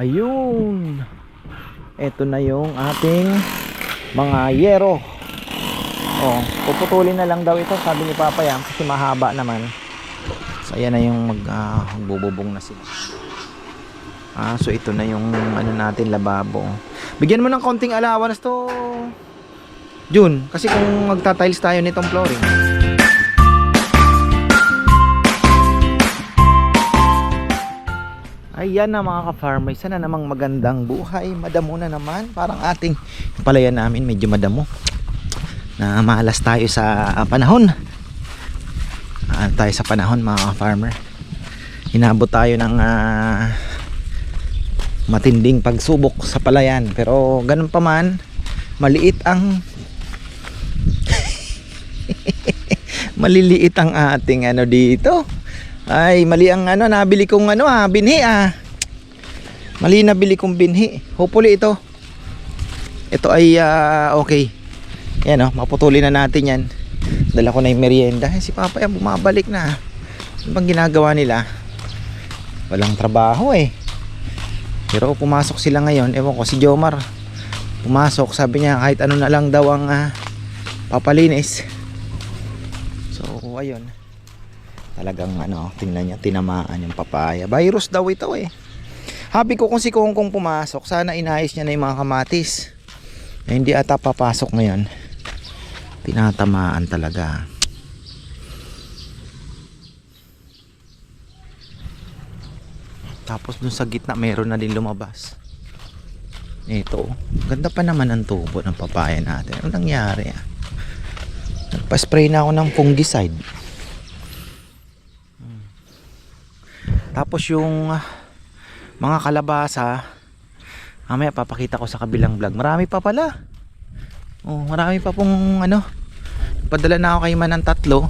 Ayun. Ito na yung ating mga yero. Oh, puputulin na lang daw ito sabi ni Papa Yam kasi mahaba naman. So ayan na yung mag magbububong na sila. Ah, so ito na yung ano natin lababo. Bigyan mo ng konting allowance to June, kasi kung magta-tiles tayo nitong flooring. Ayan na mga ka-farmer, isa na namang magandang buhay. Madamo na naman, parang ating palayan namin medyo madamo. Na malas tayo sa panahon. Ah, tayo sa panahon mga ka-farmer. Hinabot tayo ng ah, matinding pagsubok sa palayan. Pero ganun pa man, maliit ang maliliit ang ating ano dito. Ay, mali ang ano, nabili kong ano ah, binhi ah. Mali nabili kong binhi. Hopefully ito. Ito ay ah, okay. Yan oh, maputulin na natin yan. Dala ko na yung merienda. Eh, si Papa yan, bumabalik na. Ano bang ginagawa nila? Walang trabaho eh. Pero pumasok sila ngayon, ewan ko, si Jomar. Pumasok, sabi niya kahit ano na lang daw ang ah, papalinis. So, ayun. Talagang ano, tingnan niya, tinamaan yung papaya. Virus daw ito eh. Happy ko kung si Kongkong pumasok, sana inayos niya na yung mga kamatis. Eh, hindi ata papasok ngayon. Tinatamaan talaga. Tapos dun sa gitna meron na din lumabas. Ito, oh. ganda pa naman ang tubo ng papaya natin. Ano nangyari ah? Nagpa-spray na ako ng fungicide. Tapos yung mga kalabasa, mamaya papakita ko sa kabilang vlog. Marami pa pala. Oh, marami pa pong ano. Padala na ako kay man ng tatlo.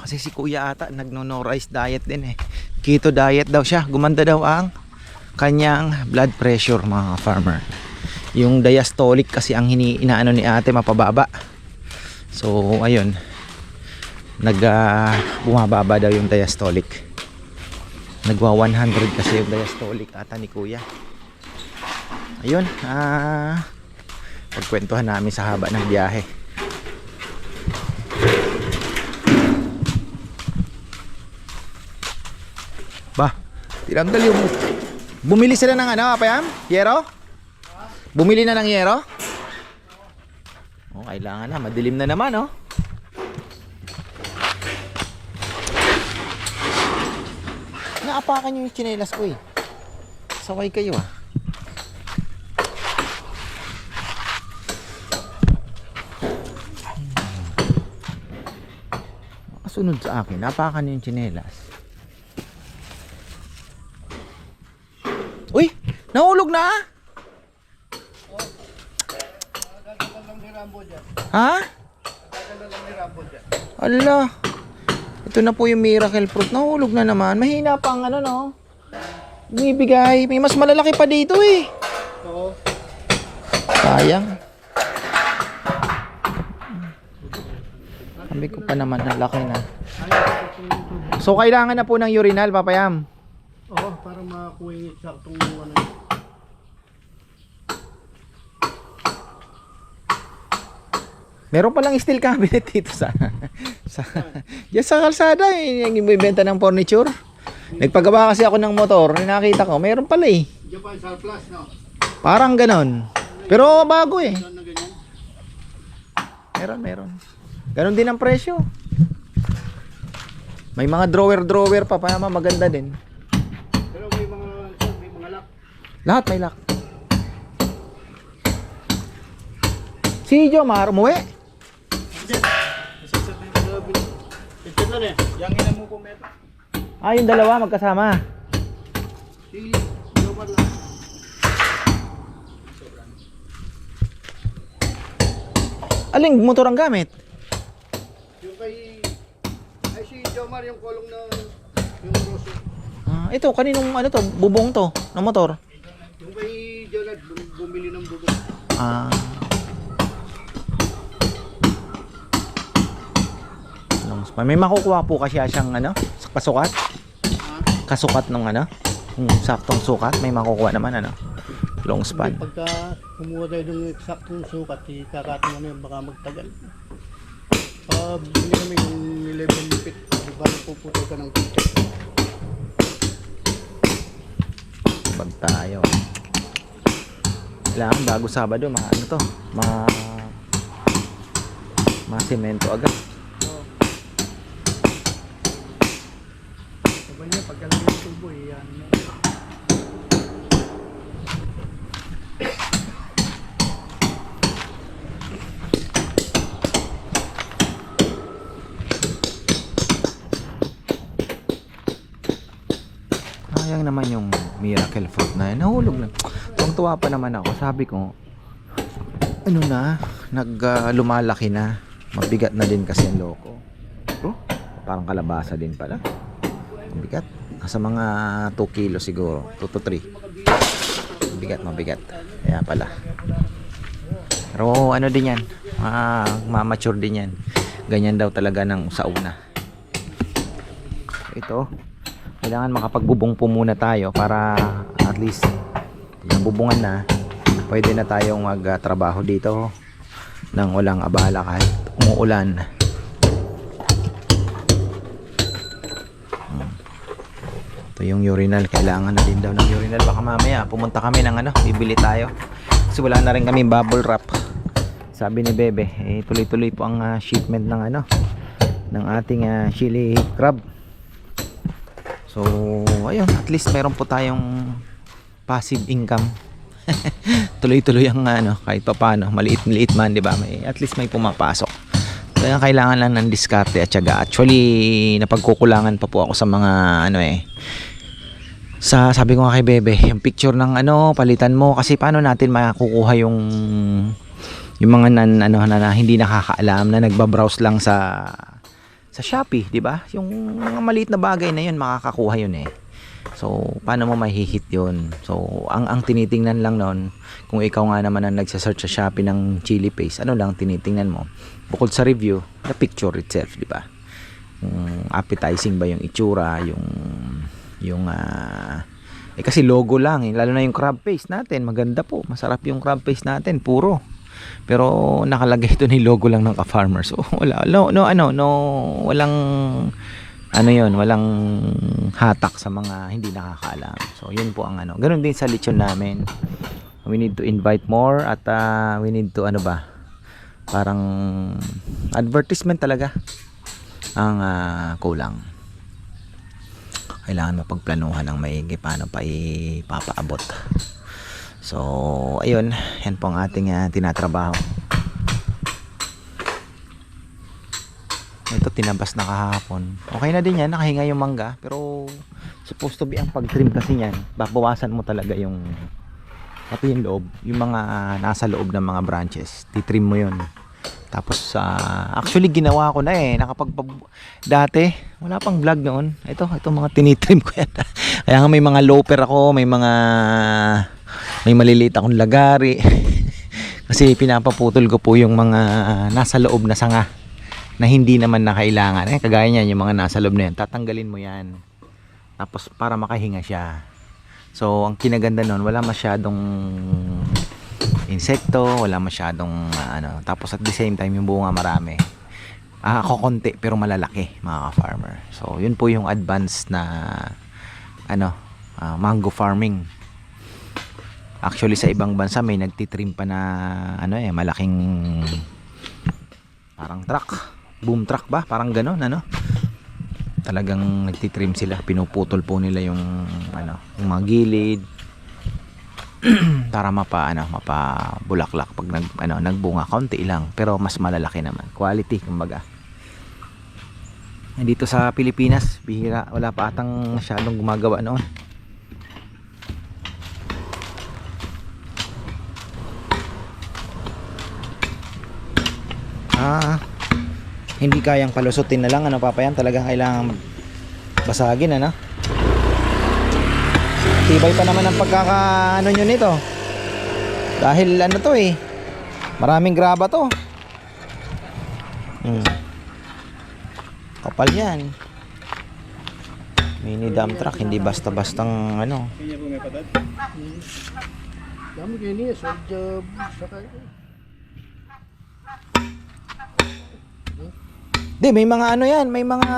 Kasi si kuya ata nagno-no rice diet din eh. Keto diet daw siya. Gumanda daw ang kanyang blood pressure mga farmer. Yung diastolic kasi ang hini inaano ni ate mapababa. So ayun. Nag ah, bumababa daw yung diastolic. Nagwa 100 kasi yung diastolic ata ni kuya. Ayun, ah pagkwentuhan namin sa haba ng biyahe. Ba, tinanggal yung Bumili sila ng ano, Apayam? Yero? Bumili na ng yero? Oh, kailangan na. Madilim na naman, oh. Naapakan nyo yung chinelas ko, eh. Saway kayo, ah. Kasunod sa akin, napakan nyo yung chinelas. Uy! Nahulog na! Ha? Ala. Ito na po yung miracle fruit. Nahulog na naman. Mahina pa ang ano, no? Bumibigay. May mas malalaki pa dito, eh. Oo. Sayang. Sabi ko pa naman, ang laki na. So, kailangan na po ng urinal, papayam. Oo, para makakuha yung saktong ano. Meron palang steel cabinet dito sa sa diyan sa kalsada eh, yung ibebenta ng furniture. Nagpagawa kasi ako ng motor, nakita ko, meron pala eh. Japan surplus, no? Parang ganon. Pero bago eh. Meron, meron. Ganon din ang presyo. May mga drawer-drawer pa, pa maganda din. Pero may mga, may mga lock. Lahat may lock. Si Jomar, umuwi. Ito na rin. Yang ina mo po meto. Ah, yung dalawa magkasama. Si Jomar lang. Aling motor ang gamit? Yung kay... Ay si Jomar yung kolong na... Yung roso. Ah, ito, kaninong ano to, bubong to, ng motor? Yung kay Jonad bum- bumili ng bubong. Ah. Long span. May makukuha po kasi siyang ano, kasukat. Kasukat ng ano, Kung saktong sukat, may makukuha naman ano. Long span. Pagka kumuha tayo ng eksaktong sukat, ikakatin mo na yun, baka magtagal. Ah, bili kami ng 11 feet. Di ba napuputol ka ng feet? Bag tayo. Kailangan bago Sabado, ma ano to, ma ma semento agad. Sabay niya, pagka lang yung tubo, yan. Sayang naman yung miracle fruit na yun. Nahulog lang. Tuwang-tuwa pa naman ako. Sabi ko, ano na, nag lumalaki na. Mabigat na din kasi ang loko. Bro, parang kalabasa din pala. Nasa mga 2 kilo siguro. 2 to 3. Mabigat, mabigat. Kaya pala. Pero ano din yan. Ma ma-mature din yan. Ganyan daw talaga ng sa una. Ito, kailangan makapagbubong po muna tayo para at least nabubungan na pwede na tayong magtrabaho dito nang walang abala kahit umuulan ito yung urinal kailangan na din daw ng urinal baka mamaya pumunta kami ng ano bibili tayo kasi wala na rin kami bubble wrap sabi ni Bebe eh, tuloy-tuloy po ang ah, shipment ng ano ng ating ah, chili crab So, ayun, at least meron po tayong passive income. Tuloy-tuloy ang ano, kahit pa paano, maliit-maliit man, 'di ba? May at least may pumapasok. Kaya kailangan lang ng diskarte at syaga. Actually, napagkukulangan pa po ako sa mga ano eh. Sa sabi ko nga kay Bebe, yung picture ng ano, palitan mo kasi paano natin makukuha yung yung mga nan, ano na, na hindi nakakaalam na nagba-browse lang sa sa Shopee, 'di ba? Yung mga maliit na bagay na 'yun makakakuha 'yun eh. So, paano mo mahihit 'yun? So, ang ang tinitingnan lang noon, kung ikaw nga naman ang nagsa-search sa Shopee ng chili paste, ano lang tinitingnan mo? Bukod sa review, the picture itself, 'di ba? Yung appetizing ba yung itsura, yung yung ah eh kasi logo lang eh. Lalo na yung crab paste natin, maganda po. Masarap yung crab paste natin, puro. Pero nakalagay ito ni logo lang ng ka-farmer. So wala no no ano no walang ano yon walang hatak sa mga hindi nakakaalam. So yun po ang ano. Ganun din sa lechon namin. We need to invite more at ah, we need to ano ba? Parang advertisement talaga ang ah, kulang. Kailangan mapagplanuhan ng maigi paano pa ipapaabot. So, ayun, yan po ang ating ah, tinatrabaho. Ito tinabas na kahapon. Okay na din yan, nakahinga yung mangga. Pero, supposed to be ang pag-trim kasi yan, babawasan mo talaga yung pati yung loob, yung mga nasa loob ng mga branches, titrim mo yun. Tapos, ah, actually ginawa ko na eh, nakapag dati, wala pang vlog noon. Ito, ito mga tinitrim ko yan. Kaya nga may mga loper ako, may mga may maliliit akong lagari. Kasi pinapaputol ko po yung mga nasa loob na sanga na hindi naman na kailangan eh, kagaya niyan yung mga nasa loob na yan tatanggalin mo yan. Tapos para makahinga siya. So ang kinaganda nun wala masyadong insekto wala masyadong ah, ano. Tapos at the same time yung bunga marami. Ah ako konti pero malalaki mga farmer so yun po yung advanced na ano ah, mango farming. Actually sa ibang bansa may nagtitrim pa na ano eh malaking parang truck, boom truck ba? Parang gano'n ano. Talagang nagtitrim sila, pinuputol po nila yung ano, yung mga gilid para mapa ano, mapa bulaklak pag nag ano, nagbunga konti lang pero mas malalaki naman. Quality kumbaga. Dito sa Pilipinas, bihira, wala pa atang masyadong gumagawa noon. Ah, hindi kayang palusutin na lang ano papayan talagang kailangan basagin ano. Tibay pa naman ang pagkaka ano nyo nito. Dahil ano to eh. Maraming graba to. Hmm. Kapal yan. Mini dump truck, hindi basta-bastang ano. Dami kayo niya, sa job, saka Di, may mga ano yan, may mga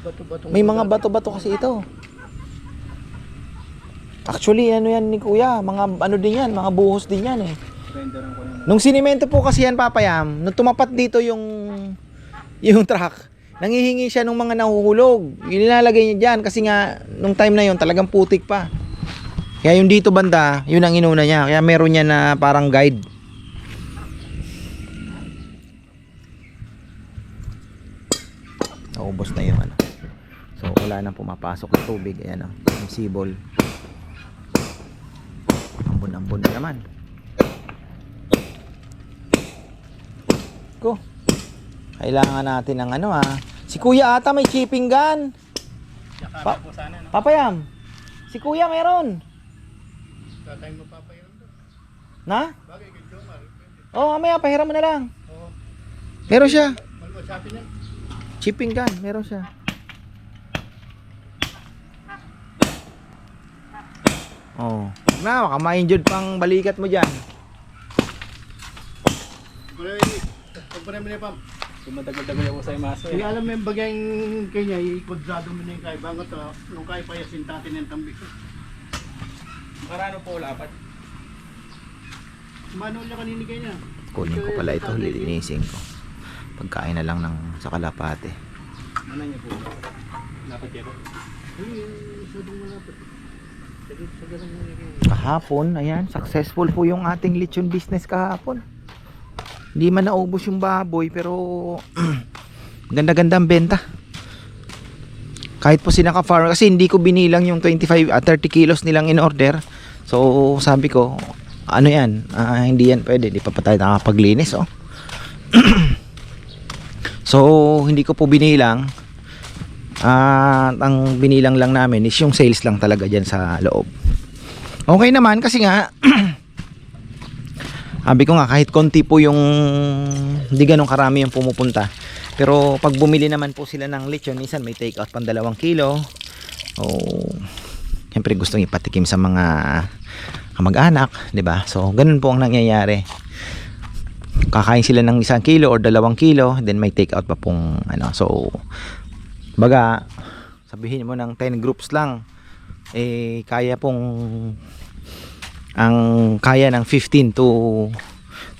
bato-bato. may mga bato-bato kasi ito. Actually, ano yan ni Kuya, mga ano din yan, mga buhos din yan eh. Nung sinimento po kasi yan, Papayam, nung tumapat dito yung yung truck, nangihingi siya ng mga nahuhulog. Yung nilalagay niya dyan kasi nga, nung time na yon talagang putik pa. Kaya yung dito banda, yun ang inuna niya. Kaya meron niya na parang guide. Naubos na yung ano. So wala nang pumapasok na tubig. Ayan o, yung sibol. Ambon-ambon na naman. Ko. Kailangan natin ng ano ah. Si Kuya ata may chipping gun. Pa- Papayam. Si Kuya meron. Tatay mo papayaw doon. Na? Bagay kay Jomar. Oo, oh, mamaya pahiram mo na lang. Oo. Meron siya. Niya. Chipping gun, meron siya. Oh. Na, baka ma-injured pang balikat mo dyan. Pagpare, mo niya pam. Tumatagal-tagal ako sa imaso Hindi eh. alam mo yung bagyang kanya, ikodrado mo na yung kay Bangot. ah. Nung kay payasin tatin yung tambik. Marano po lapat? Mano niya kanini kanya. Kunin ko pala ito, lilinisin ko. Pagkain na lang ng sa kalapate. Ano niya po? Lapat yan po. Ay, doon malapit. Kahapon, ayan, successful po yung ating lechon business kahapon. Hindi man naubos yung baboy, pero ganda-ganda ang benta. Kahit po sila ka-farmer, kasi hindi ko binilang yung 25 at 30 kilos nilang in order. So, sabi ko, ano yan, ah, hindi yan pwede, di pa pa tayo nakapaglinis, oh. so, hindi ko po binilang. At ang binilang lang namin is yung sales lang talaga dyan sa loob. Okay naman kasi nga Sabi ko nga kahit konti po yung hindi ganun karami yung pumupunta. Pero pag bumili naman po sila ng lechon, minsan may take out pang dalawang kilo. O Siyempre gustong ipatikim sa mga kamag-anak, 'di ba? So ganun po ang nangyayari. Kakain sila ng isang kilo or dalawang kilo, then may take out pa pong ano. So baga sabihin mo ng 10 groups lang eh kaya pong ang kaya ng 15 to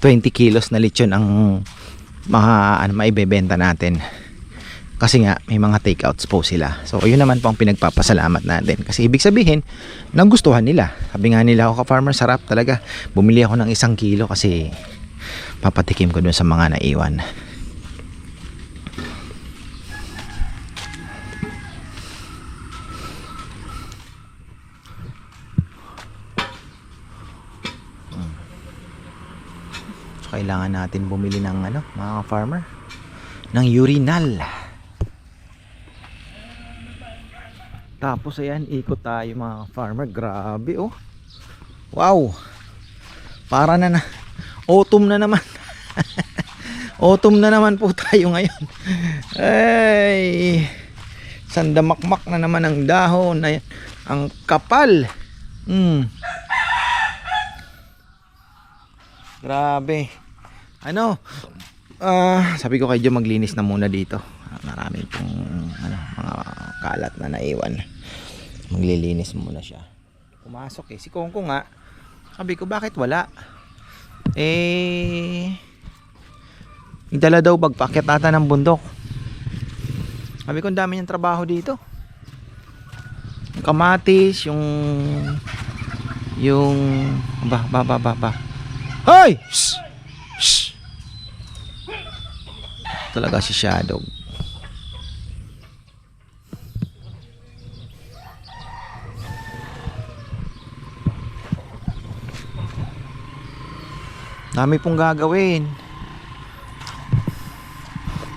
20 kilos na lechon ang mga ano, maibebenta natin. Kasi nga may mga takeouts po sila. So yun naman po ang pinagpapasalamat natin. Kasi ibig sabihin nagustuhan nila. Sabi nga nila ako ka farmer sarap talaga. Bumili ako ng isang kilo kasi papatikim ko dun sa mga naiwan kailangan natin bumili ng ano, mga farmer, ng urinal. Tapos ayan, ikot tayo mga farmer. Grabe oh. Wow. Para na na. Autumn na naman. Autumn na naman po tayo ngayon. Ay. Sandamakmak na naman ang dahon. Ayan. Ang kapal. Hmm. Grabe. Ano? Ah, sabi ko kay Joe maglinis na muna dito. Ah, Marami pong ano, mga kalat na naiwan. Maglilinis muna siya. Pumasok eh. Si Kongko nga, sabi ko bakit wala? Eh, Nagdala daw bagpakit ata ng bundok. Sabi ko dami niyang trabaho dito. Kamatis, yung yung ba ba ba ba ba. Hoy! Shh! Talaga si Shadow. Dami pong gagawin.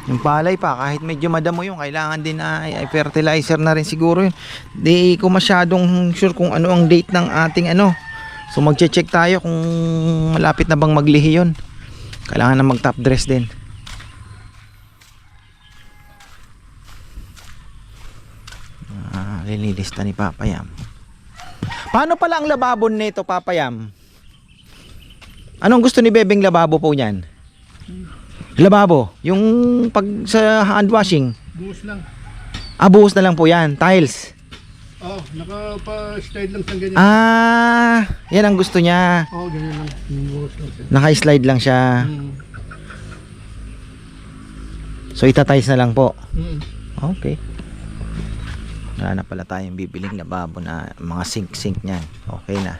Yung palay pa, kahit medyo madamo yung kailangan din ay, ay fertilizer na rin siguro yun. Di ko masyadong sure kung ano ang date ng ating ano. So magche-check tayo kung malapit na bang maglihi yun. Kailangan na mag top dress din. Ah, nililista ni Papayam. Paano pala ang lababo nito, Papayam? Anong gusto ni Bebeng lababo po niyan? Lababo, yung pag sa hand washing, Buhos lang. abuhos na lang po yan, tiles. Oh, naka-slide lang siyang ganyan. Ah, yan ang gusto niya. Oh, ganyan lang. Yung buhos lang siya. Naka-slide lang siya. Mm. So itatiles na lang po. Mm. Okay. Wala na pala tayong bibiling lababo na mga sink-sink niyan. Okay na.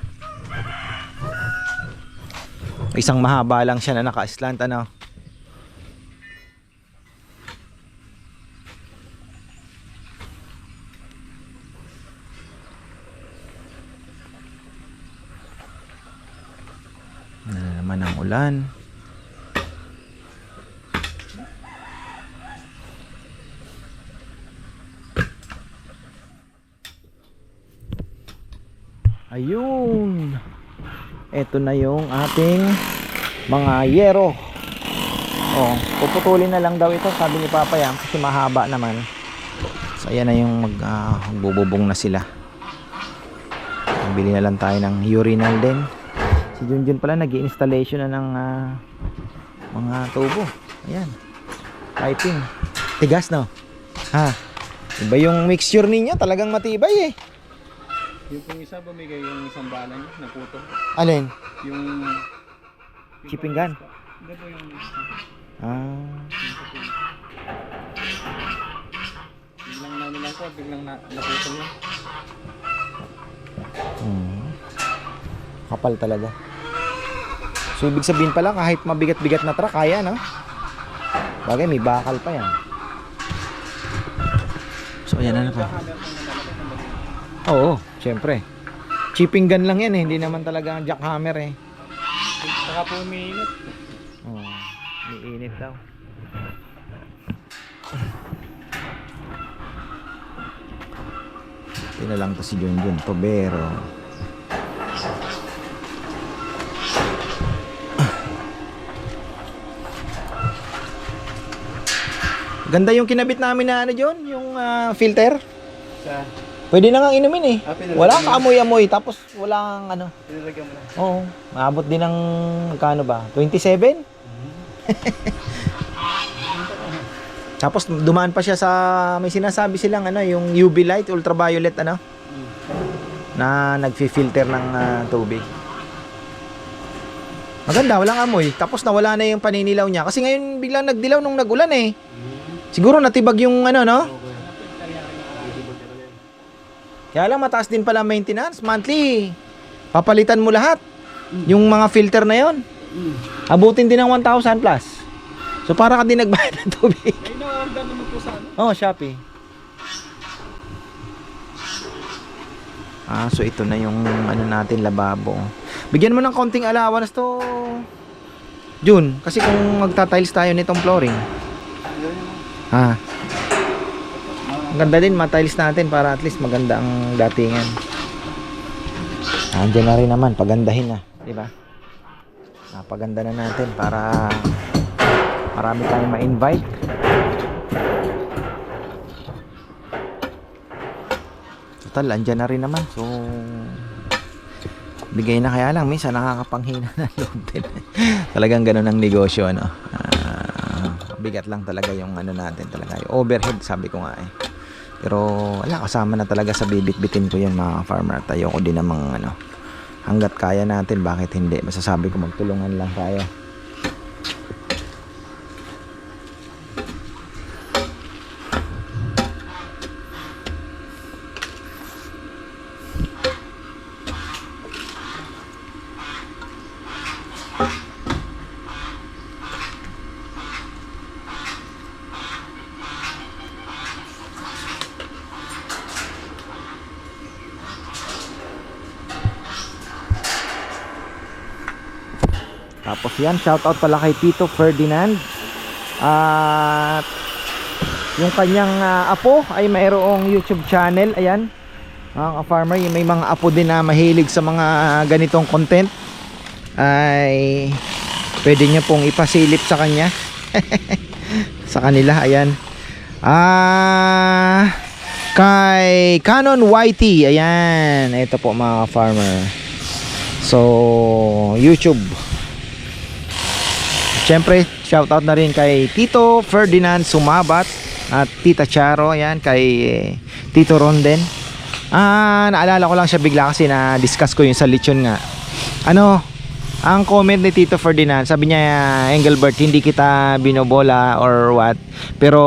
Isang mahaba lang siya na naka-slant ano. Na naman ang ulan. Ayun. Ito na yung ating mga yero. Oh, puputulin na lang daw ito, sabi ni Papa yan, kasi mahaba naman. So ayan na yung mag ah, magbububong na sila. Bili na lang tayo ng urinal din. Si Junjun pala nag-installation na ng ah, mga tubo. Ayan. Piping. Tigas no? Ha? Iba yung mixture ninyo, talagang matibay eh. Yung pong isa, bumigay yung isang bala niya, naputo. Alin? Yung... Chipping gun? Hindi po yung... Ah. Biglang na nilang ko, biglang na, naputo yun. Hmm. Kapal talaga. So ibig sabihin pala kahit mabigat-bigat na truck kaya no? Bagay may bakal pa yan. So ayan na na pa. Oo, syempre. Chipping gun lang yan eh, hindi naman talaga jackhammer eh. Saka po umiinit. Oo, may init daw. Ito na lang to si Junjun, Tobero. Ganda yung kinabit namin na ano John, yung ah, filter. Sa... Pwede na nga inumin eh. Ah, pinalagyan Wala mo. kang amoy-amoy tapos walang ano. Pinalagyan mo na. Oo, maabot din ng kano ba? 27? Tapos dumaan pa siya sa may sinasabi silang ano, yung UV light, ultraviolet ano na nagfi-filter ng ah, tubig. Maganda, walang amoy. Tapos nawala na yung paninilaw niya kasi ngayon biglang nagdilaw nung nagulan eh. Siguro natibag yung ano no? Kaya lang mataas din pala maintenance, monthly. Papalitan mo lahat. Yung mga filter na yon. Mm. Abutin din ng 1,000 plus. So para ka din nagbayad ng tubig. Ay, na-order naman po sa ano. Oh, Shopee. Ah, so ito na yung ano natin lababo. Bigyan mo ng konting allowance to June, kasi kung magta-tiles tayo nitong flooring. Ha. Ang ganda din ma-tiles natin para at least maganda ang datingan. Andiyan na rin naman, pagandahin na, di ba? Napaganda na natin para marami tayong ma-invite. Total, andyan na rin naman. So, bigay na kaya lang. Minsan nakakapanghina ng loob din. Talagang ganun ang negosyo, ano. Ah, bigat lang talaga yung ano natin talaga. Yung overhead, sabi ko nga eh. Pero, wala, kasama na talaga sa bibit-bitin ko yan mga farmer. At ayoko din namang ano, hanggat kaya natin, bakit hindi? Masasabi ko magtulungan lang tayo. Tapos yan, shoutout pala kay Tito Ferdinand. At yung kanyang ah, apo ay mayroong YouTube channel. Ayan. Mga farmer, may mga apo din na mahilig sa mga ganitong content. Ay pwede niyo pong ipasilip sa kanya. sa kanila, ayan. Ah Kay Canon YT. Ayan. Ito po mga farmer. So, YouTube. Siyempre, shoutout na rin kay Tito Ferdinand Sumabat at Tita Charo, ayan, kay eh, Tito Ronden. Ah, naalala ko lang siya bigla kasi na discuss ko yung sa lechon nga. Ano, ang comment ni Tito Ferdinand, sabi niya, Engelbert, hindi kita binobola or what. Pero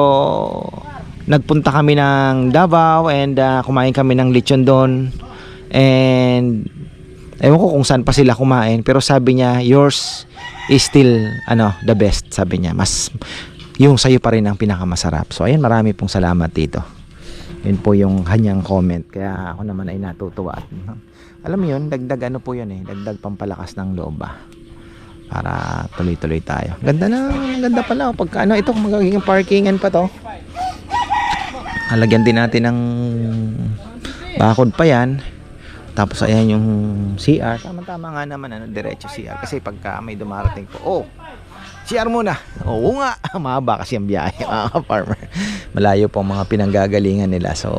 nagpunta kami ng Davao and ah, kumain kami ng lechon doon. And ewan ko kung saan pa sila kumain, pero sabi niya, yours is still ano, the best, sabi niya. Mas yung sa'yo pa rin ang pinakamasarap. So ayan, marami pong salamat dito. Yun po yung kanyang comment. Kaya ako naman ay natutuwa. At, alam mo yun, dagdag ano po yun eh. Dagdag pampalakas ng loob ba. Para tuloy-tuloy tayo. Ganda na, ganda pala. oh. Pagka ano, ito magiging parkingan pa to. Halagyan din natin ng bakod pa yan. Tapos ayan yung CR. Tama-tama nga naman ano, diretso CR. Kasi pagka may dumarating po, oh, CR muna. Oo nga, mahaba kasi ang biyahe mga farmer. Malayo po mga pinanggagalingan nila. So,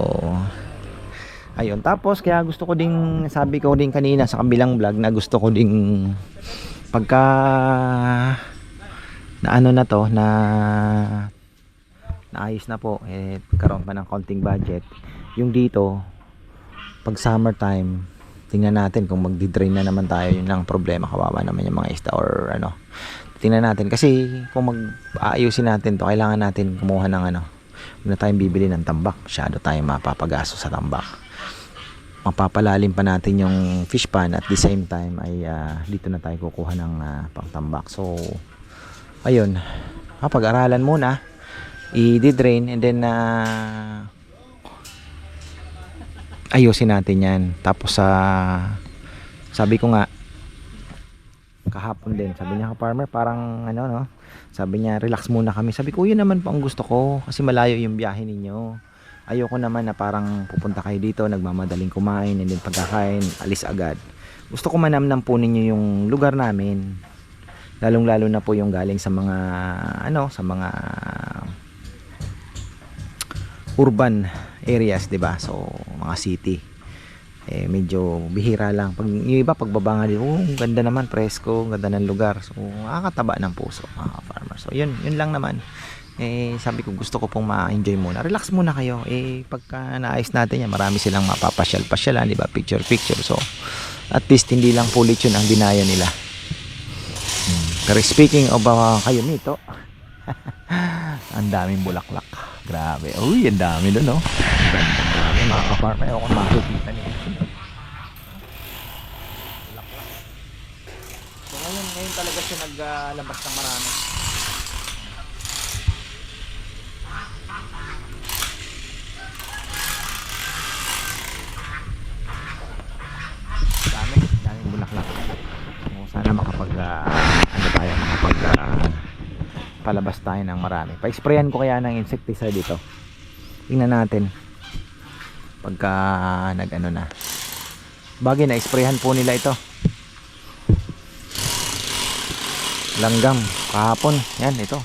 ayun. Tapos kaya gusto ko ding, sabi ko din kanina sa kabilang vlog na gusto ko ding pagka na ano na to, na naayos na po, eh, karoon pa ng konting budget. Yung dito, pag summertime, tingnan natin kung magdi-drain na naman tayo, yun lang ang problema, kawawa naman yung mga isda or ano. Tingnan natin. Kasi kung mag-aayusin natin to, kailangan natin kumuha ng ano, huwag na tayong bibili ng tambak, masyado tayong mapapagaso sa tambak. Mapapalalim pa natin yung fish pan. At the same time ay ah, dito na tayo kukuha ng ah, pangtambak. So, ayun, ah, pag-aralan muna, i-drain and then ah, ayusin natin yan. Tapos sa sabi ko nga kahapon din, sabi niya farmer parang ano no, sabi niya relax muna kami. Sabi ko yun naman po ang gusto ko kasi malayo yung biyahe ninyo. Ayoko naman na parang pupunta kayo dito, nagmamadaling kumain and then pagkakain, alis agad. Gusto ko manamnam po ninyo yung lugar namin. Lalong lalo na po yung galing sa mga ano, sa mga urban areas, 'di ba? So, mga city. Eh medyo bihira lang. Pag yung iba pagbaba nga dito, oh, ganda naman, presko, ganda ng lugar. So, nakakataba ng puso, mga farmer. So, yun, yun lang naman. Eh, sabi ko gusto ko pong ma-enjoy muna. Relax muna kayo. Eh, pagka naayos natin yan, marami silang mapapasyal-pasyalan, di ba? Picture-picture. So, at least hindi lang po lechon ang dinaya nila. Hmm. Pero speaking of uh, kayo nito, ang daming bulaklak. Grabe. Uy, ang dami doon, no? Ang mga kaparma. Ayaw ko makikita niyo. Bulaklak. So, ngayon, ngayon talaga siya naglabas ng marami. dami daming bulaklak sana makapag ah, ano tayo makapag ah, palabas tayo ng marami. Pa-sprayan ko kaya ng insecticide dito. Tingnan natin. Pagka nag ano na. Bagay na sprayan po nila ito. Langgam. Kahapon. Yan ito.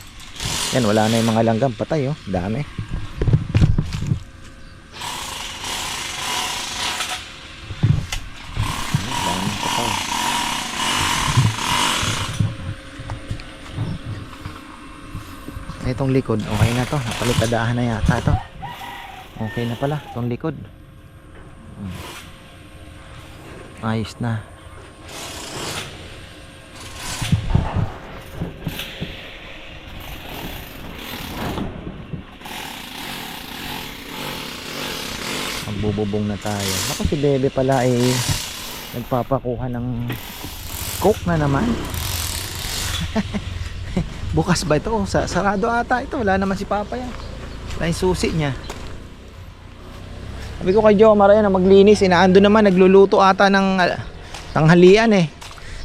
Yan wala na yung mga langgam. Patay oh. Dami dami patay itong likod. Okay na to. Napalitadahan na yata to. Okay na pala itong likod. Hmm. ayos na. Magbububong na tayo. Ako si Bebe pala eh nagpapakuha ng coke na naman bukas ba ito? Sa, sarado ata ito. Wala naman si Papa yan. Wala yung susi niya. Sabi ko kay Jomar ayun maglinis. Inaando naman nagluluto ata ng ah, tanghalian eh.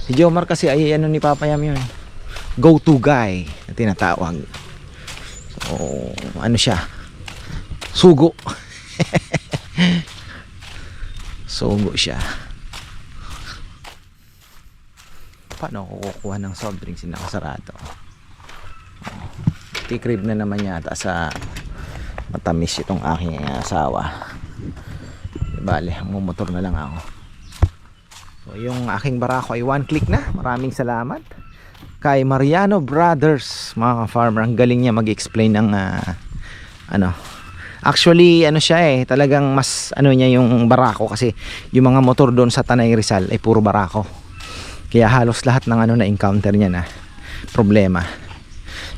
Si Jomar kasi ay ano ni Papa Yam yun? Go to guy na tinatawag. So ano siya? Sugo. Sugo siya. Paano ako kukuha ng soft drinks na nakasarado kikrib na naman yata sa matamis itong aking asawa. Bale motor na lang ako. So yung aking barako ay one click na. Maraming salamat. Kay Mariano Brothers mga farmer ang galing niya mag-explain ng ah, ano. Actually ano siya eh talagang mas ano niya yung barako. Kasi yung mga motor doon sa Tanay Rizal ay puro barako. Kaya halos lahat ng ano na encounter niya na problema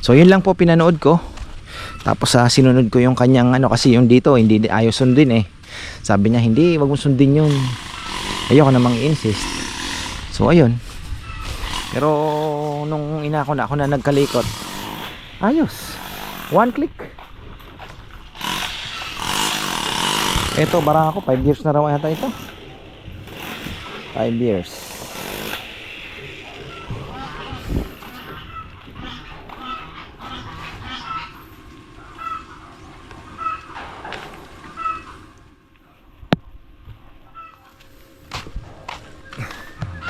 so yun lang po pinanood ko. Tapos sa sinunod ko yung kanyang ano kasi yung dito hindi di- ayaw sundin eh. Sabi niya hindi wag mo sundin yun. Ayoko namang insist. So ayun. Pero nung ina ko na ako na nagkalikot ayos. One click. Ito, bara ako. 5 years na raw yata ito. 5 years.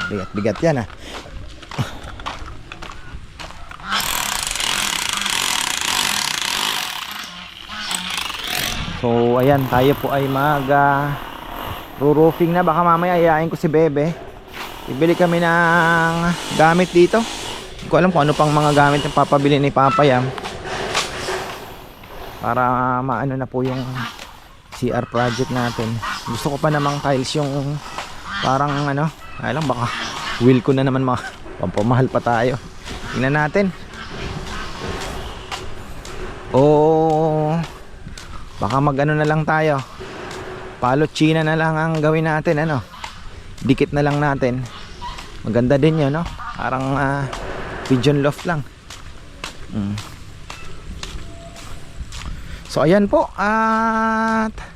Bigat-bigat yan ah. So ayan tayo po ay mag uh, roofing na baka mamaya ayain ko si Bebe. Bibili kami ng gamit dito. Hindi ko alam kung ano pang mga gamit yung papabili ni Papa Yam. Para maano na po yung CR project natin. Gusto ko pa namang tiles yung parang ano, ay lang baka will ko na naman mga pampamahal pa tayo. Tingnan natin. Oh, baka mag ano na lang tayo. Palo china na lang ang gawin natin ano? Dikit na lang natin. Maganda din yun no? Parang ah, pigeon loft lang. Mm. so ayan po. At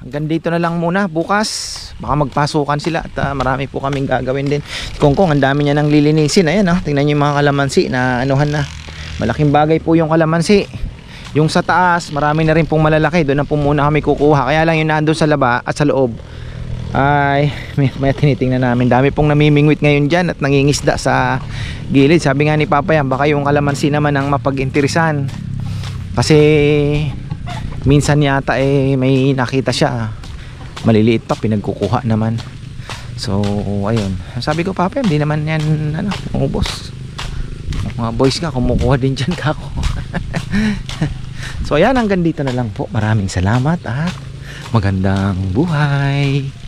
hanggang dito na lang muna bukas baka magpasukan sila at ah, marami po kaming gagawin din si Kongkong ang dami niya nang lilinisin ayan no tingnan niyo yung mga kalamansi na anuhan na malaking bagay po yung kalamansi yung sa taas, marami na rin pong malalaki. Doon na po muna kami kukuha. Kaya lang yung nandun sa laba at sa loob ay may, may tinitingnan namin. Dami pong namimingwit ngayon dyan at nangingisda sa gilid. Sabi nga ni Papa yan, baka yung kalamansi naman ang mapag-interesan. Kasi minsan yata eh may nakita siya. Maliliit pa, pinagkukuha naman. So, ayun. Sabi ko, Papa, hindi naman yan, ano, umubos. Mga boys ka, kumukuha din dyan kako. so ayan, hanggang dito na lang po. Maraming salamat at magandang buhay.